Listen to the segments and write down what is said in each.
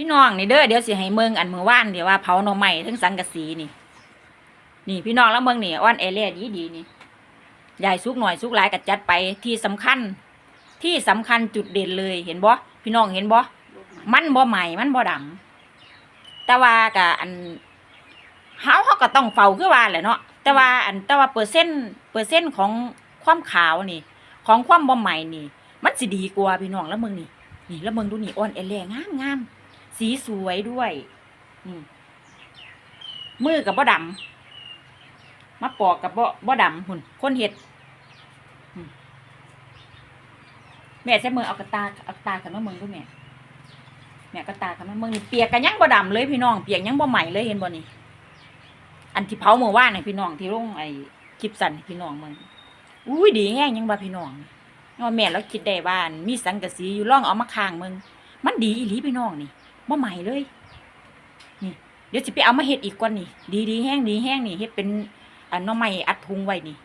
พี่น้องนี่เด้อเดี๋ยวสิให้เมืองอันมือว่านเดี๋ยวว่าเผาหน่อไม้ทั้งสังกะสีนี่ นี่พี่น้องแล้วเมืองนี่อ้อนเอเล่ดีดีนี่ใหญ่สุกหน่อยสุกหลายกัดจัดไปที่สำคัญ ที่สำคัญจุดเด่นเลยเห็นบ่พี่น้องเห็นบ่มันบ่ใหม่มันบ่ดำแต่ว่ากะอันเฮาเขาก็ต้องเฝ้าคือว่าแหละเนาะแต่ว่าอันแต่ว่าเปอร์เซ็นต์เปอร์เซ็นต์ของความขาวนี่ ของความบ่ใหม่นี่ มันสิดีกว่าพี่น้องแล้วเมืองนี่นี่แล้วเมืองดูนี่อ้อนเอเล่งามงาม สีสวยด้วยนี่มือกับบ่ดำมาปอกกับบ่บ่ดำหุ่นคนเห็ดแม่ใช้มือเอากระตาเอากระตาขันมาเมืองด้วยแม่แม่กระตาขันมาเมืองนี่เปียกกันยังบ่ดำเลยพี่น้องเปียกยังบ่ใหม่เลยเห็นบ่นี่อันที่เผาเมื่อวานนี่พี่น้องที่ลงไอ้คลิปสั่นพี่น้องเมืองอุ้ยดีแง่ยังบ่พี่น้องว่าแม่เราคิดได้ว่านมีสังกะสีอยู่ร่องเอามาค้างเมืองมันดีอีหลีพี่น้องนี่ บ่ใหม่เลย นี่ เดี๋ยวสิไปเอามาเฮ็ดอีกก่อนนี่ ดีดีแห้งดีแห้งนี่เฮ็ดเป็นอันหน้อไม้อัดทุงไว้นี่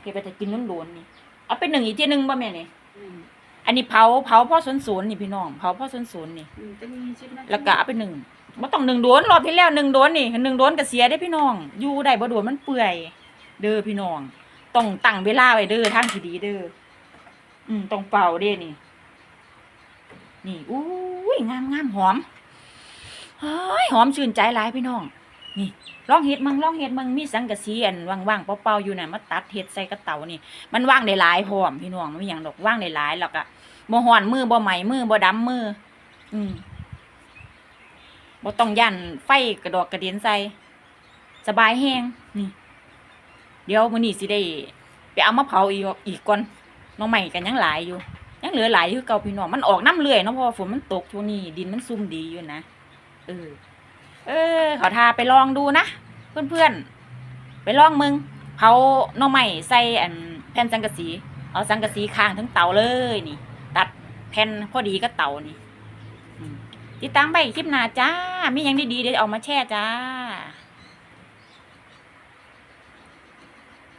เก็บไปแต่กินโดนๆนี่ เอาเป็นหนึ่งอีกทีหนึงบ่แม่นี่อืมอันนี้เผาเผาพ่อสนสวนนี่พี่น้องเผาพ่อสนสวนนี่อืมจะมีชิปนะแล้วก็เอาไปหนึ่งบ่ต้องหนึ่งโดนรอบที่แล้วหนึ่งโดนนี่หนึ่งโดนก็เสียได้พี่น้องอยู่ได้บ่โดนมันเปื่อย เด้อพี่น้องต้องตั้งเวลาไว้เด้อทางที่ดีเด้ออืมต้องเป่าเด้นี่ นี่อุ้ยงามงามหอม เฮ้ยหอมชื่นใจหลายพี่น้อง นี่ลองเฮ็ดมังลองเฮ็ดมังมีสังกะสีอันว่างๆเปล่าๆอยู่น่ะมาตัดเฮ็ดใส่กระเตานี่ มันว่างได้หลายพร้อมพี่น้องมันมีหยังดอกว่างได้หลายแล้วก็บ่ฮ้อนมือบ่ไหมมือบ่ดำมือ อืมบ่ต้องยันไฟกระดอกกระเด็นใส่สบายแฮงนี่ เดี๋ยวมื้อนี้สิได้ไปเอามาเผาอีกอีกก่อนน้องใหม่กันยังหลายอยู่ ยังเหลือหลายอยู่เก่าพี่น้องมันออกน้ำเรื่อยเนาะเพราะฝนมันตกช่วงนี้ดินมันซุ่มดีอยู่นะ เออ เออ ขอทาไปลองดูนะ เพื่อนๆไปลองมึงเผาหน่อไม้ใส่อันแผ่นสังกะสี เอาสังกะสีค้างทั้งเตาเลยนี่ ตัดแผ่นพอดีก็เตานี่ติดตามไปคลิปหน้าจ้า มีอยังดีๆเดี๋ยวเอามาแช่จ้า